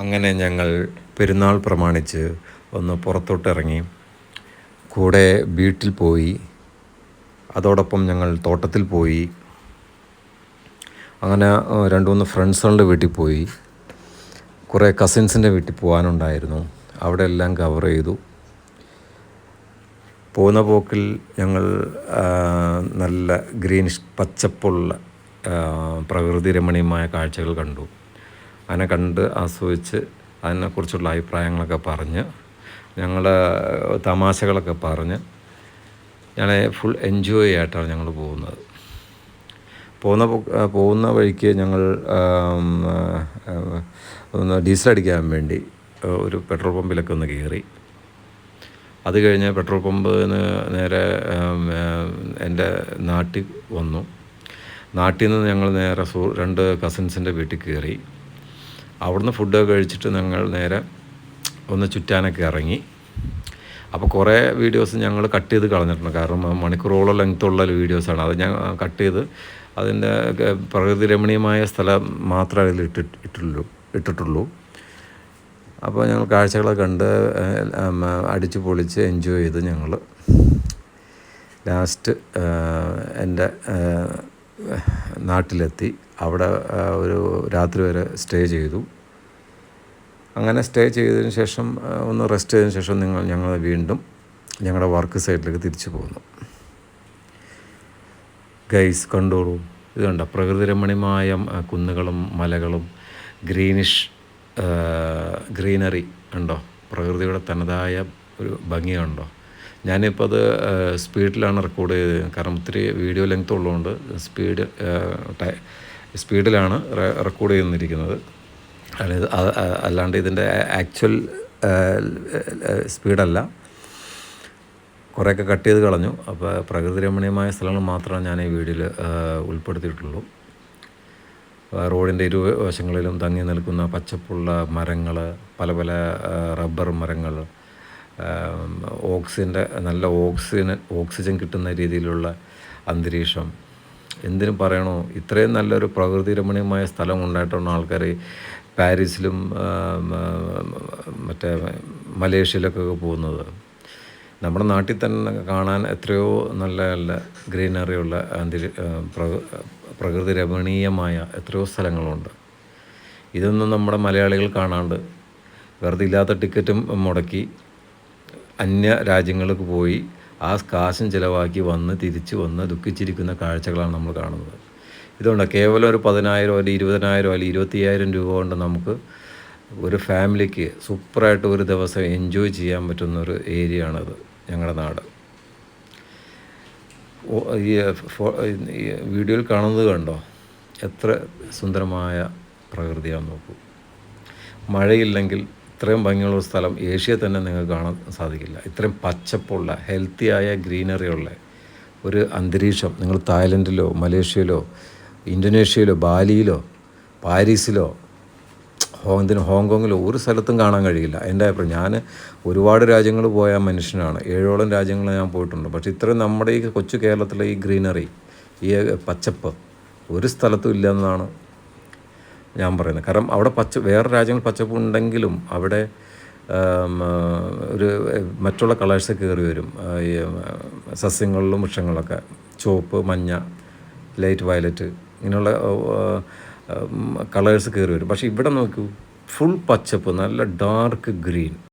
അങ്ങനെ ഞങ്ങൾ പെരുന്നാൾ പ്രമാണിച്ച് ഒന്ന് പുറത്തോട്ടിറങ്ങി കൂടെ വീട്ടിൽ പോയി അതോടൊപ്പം ഞങ്ങൾ തോട്ടത്തിൽ പോയി അങ്ങനെ രണ്ട് മൂന്ന് ഫ്രണ്ട്സുകളുടെ വീട്ടിൽ പോയി കുറേ കസിൻസിന്റെ വീട്ടിൽ പോകാനുണ്ടായിരുന്നു. അവിടെ എല്ലാം കവർ ചെയ്തു. പോകുന്ന പോക്കിൽ ഞങ്ങൾ നല്ല ഗ്രീനിഷ് പച്ചപ്പുള്ള ആ, പ്രകൃതി രമണീയമായ കാഴ്ചകൾ കണ്ടു. അതിനെ കണ്ട് ആസ്വദിച്ച് അതിനെക്കുറിച്ചുള്ള അഭിപ്രായങ്ങളൊക്കെ പറഞ്ഞ് ഞങ്ങൾ തമാശകളൊക്കെ പറഞ്ഞ് ഞങ്ങളെ ഫുൾ എൻജോയ് ആയിട്ടാണ് ഞങ്ങൾ പോകുന്നത്. പോകുന്ന പോകുന്ന വഴിക്ക് ഞങ്ങൾ ഒന്ന് ഡീസൽ അടിക്കാൻ വേണ്ടി ഒരു പെട്രോൾ പമ്പിലൊക്കെ ഒന്ന് കയറി. അത് കഴിഞ്ഞ് പെട്രോൾ പമ്പിന് നേരെ എന്റെ നാട്ടിൽ വന്നു. നാട്ടിൽ നിന്ന് ഞങ്ങൾ നേരെ സു രണ്ട് കസിൻസിന്റെ വീട്ടിൽ കയറി. അവിടുന്ന് ഫുഡൊക്കെ കഴിച്ചിട്ട് ഞങ്ങൾ നേരെ ഒന്ന് ചുറ്റാനൊക്കെ ഇറങ്ങി. അപ്പോൾ കുറേ വീഡിയോസ് ഞങ്ങൾ കട്ട് ചെയ്ത് കളഞ്ഞിട്ടുണ്ട്. കാരണം മണിക്കൂറോളം ലെങ്ത്തുള്ള വീഡിയോസാണ് അത് ഞാൻ കട്ട് ചെയ്ത് അതിന്റെ പ്രകൃതി രമണീയമായ സ്ഥലം മാത്രമേ അതിൽ ഇട്ടി ഇട്ടുള്ളൂ ഇട്ടിട്ടുള്ളൂ. അപ്പോൾ ഞങ്ങൾ കാഴ്ചകളൊക്കെ കണ്ട് അടിച്ച് പൊളിച്ച് എൻജോയ് ചെയ്ത് ഞങ്ങൾ ലാസ്റ്റ് എന്റെ നാട്ടിലെത്തി. അവിടെ ഒരു രാത്രി വരെ സ്റ്റേ ചെയ്തു. അങ്ങനെ സ്റ്റേ ചെയ്തതിന് ശേഷം ഒന്ന് റെസ്റ്റ് ചെയ്തതിന് ശേഷം നിങ്ങൾ ഞങ്ങൾ വീണ്ടും ഞങ്ങളുടെ വർക്ക് സൈഡിലേക്ക് തിരിച്ചു പോകുന്നു ഗൈസ് കണ്ടോളൂ ഇത് കണ്ട? പ്രകൃതി രമണീയമായ കുന്നുകളും മലകളും ഗ്രീനിഷ് ഗ്രീനറി ഉണ്ടോ? പ്രകൃതിയുടെ തനതായ ഒരു ഭംഗിയുണ്ടോ ഞാനിപ്പോൾ അത് സ്പീഡിലാണ് റെക്കോർഡ് ചെയ്തത്. കാരണം ഒത്തിരി വീഡിയോ ലെങ്ത് ഉള്ളതുകൊണ്ട് സ്പീഡ് സ്പീഡിലാണ് റെക്കോർഡ് ചെയ്യുന്നിരിക്കുന്നത് അതായത് അല്ലാണ്ട് ഇതിന്റെ ആക്ച്വൽ സ്പീഡല്ല. കുറേയൊക്കെ കട്ട് ചെയ്ത് കളഞ്ഞു. അപ്പോൾ പ്രകൃതി രമണീയമായ സ്ഥലങ്ങൾ മാത്രമാണ് ഞാൻ ഈ വീഡിയോയിൽ ഉൾപ്പെടുത്തിയിട്ടുള്ളൂ. റോഡിന്റെ ഇരുവശങ്ങളിലും തങ്ങി നിൽക്കുന്ന പച്ചപ്പുള്ള മരങ്ങൾ പല പല റബ്ബർ മരങ്ങൾ ഓക്സിജന്റെ നല്ല ഓക്സിജൻ ഓക്സിജൻ കിട്ടുന്ന രീതിയിലുള്ള അന്തരീക്ഷം എന്തിനും പറയണോ? ഇത്രയും നല്ലൊരു പ്രകൃതി രമണീയമായ സ്ഥലം ഉണ്ടായിട്ടാണ് ആൾക്കാർ പാരീസിലും മറ്റേ മലേഷ്യയിലൊക്കെ പോകുന്നത്. നമ്മുടെ നാട്ടിൽ തന്നെ കാണാൻ എത്രയോ നല്ല നല്ല ഗ്രീനറിയുള്ള അന്തരീ പ്രകൃതി രമണീയമായ എത്രയോ സ്ഥലങ്ങളുണ്ട്. ഇതൊന്നും നമ്മുടെ മലയാളികൾ കാണാണ്ട് വെറുതെ ഇല്ലാത്ത ടിക്കറ്റും മുടക്കി അന്യ രാജ്യങ്ങൾക്ക് പോയി ആ കാശും ചിലവാക്കി വന്ന് തിരിച്ച് വന്ന് ദുഃഖിച്ചിരിക്കുന്ന കാഴ്ചകളാണ് നമ്മൾ കാണുന്നത്. ഇതുകൊണ്ട് കേവലം ഒരു പതിനായിരം അല്ലെങ്കിൽ ഇരുപതിനായിരം അല്ലെങ്കിൽ ഇരുപത്തിയ്യായിരം രൂപ കൊണ്ട് നമുക്ക് ഒരു ഫാമിലിക്ക് സൂപ്പറായിട്ട് ഒരു ദിവസം എൻജോയ് ചെയ്യാൻ പറ്റുന്ന ഒരു ഏരിയ ആണത് ഞങ്ങളുടെ നാട്. ഈ വീഡിയോയിൽ കാണുന്നത് കണ്ടോ? എത്ര സുന്ദരമായ പ്രകൃതിയാണെന്ന് നോക്കൂ. മഴയില്ലെങ്കിൽ ഇത്രയും ഭംഗിയുള്ള സ്ഥലം ഏഷ്യയിൽ തന്നെ നിങ്ങൾക്ക് കാണാൻ സാധിക്കില്ല. ഇത്രയും പച്ചപ്പുള്ള ഹെൽത്തിയായ ഗ്രീനറിയുള്ള ഒരു അന്തരീക്ഷം നിങ്ങൾ തായ്ലൻഡിലോ മലേഷ്യയിലോ ഇന്തോനേഷ്യയിലോ ബാലിയിലോ പാരീസിലോ ഹോ- ഹോങ്കോങ്ങിലോ ഒരു സ്ഥലത്തും കാണാൻ കഴിയില്ല. എന്റെ അഭിപ്രായം ഞാൻ ഒരുപാട് രാജ്യങ്ങൾ പോയ മനുഷ്യനാണ്. ഏഴോളം രാജ്യങ്ങൾ ഞാൻ പോയിട്ടുണ്ട്. പക്ഷേ ഇത്രയും നമ്മുടെ ഈ കൊച്ചു കേരളത്തിലെ ഈ ഗ്രീനറി ഈ പച്ചപ്പ് ഒരു സ്ഥലത്തും ഇല്ലെന്നാണ് ഞാൻ പറയുന്നത്. കാരണം അവിടെ പച്ച വേറെ രാജ്യങ്ങൾ പച്ചപ്പ് ഉണ്ടെങ്കിലും അവിടെ ഒരു മറ്റുള്ള കളേഴ്സ് കയറി വരും. ഈ സസ്യങ്ങളിലും വൃക്ഷങ്ങളൊക്കെ ചുവപ്പ് മഞ്ഞ ലൈറ്റ് വയലറ്റ് ഇങ്ങനെയുള്ള കളേഴ്സ് കയറി വരും. പക്ഷേ ഇവിടെ നോക്കൂ ഫുൾ പച്ചപ്പ് നല്ല ഡാർക്ക് ഗ്രീൻ.